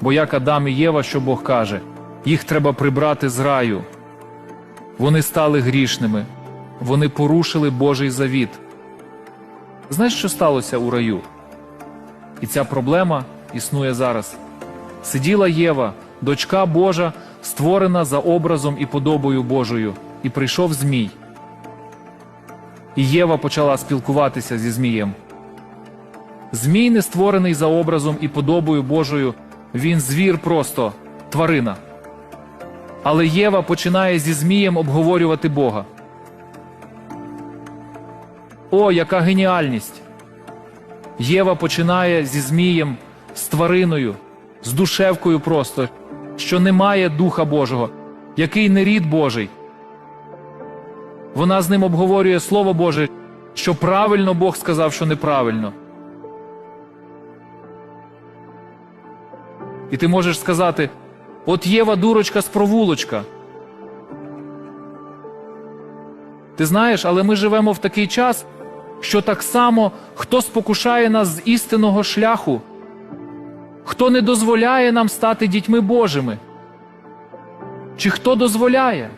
Бо як Адам і Єва, що Бог каже, їх треба прибрати з раю. Вони стали грішними, вони порушили Божий завіт. Знаєш, що сталося у раю? І ця проблема існує зараз. Сиділа Єва, дочка Божа, створена за образом і подобою Божою, і прийшов Змій. І Єва почала спілкуватися зі Змієм. Змій не створений за образом і подобою Божою, він звір просто, тварина. Але Єва починає зі Змієм обговорювати Бога. О, яка геніальність! Єва починає зі Змієм, з твариною, з душевкою просто, що не має Духа Божого, який не рід Божий. Вона з ним обговорює Слово Боже, що правильно Бог сказав, що неправильно. І ти можеш сказати: от Єва дурочка з провулочка. Ти знаєш, але ми живемо в такий час, що так само хто спокушає нас з істинного шляху, хто не дозволяє нам стати дітьми Божими. Чи хто дозволяє?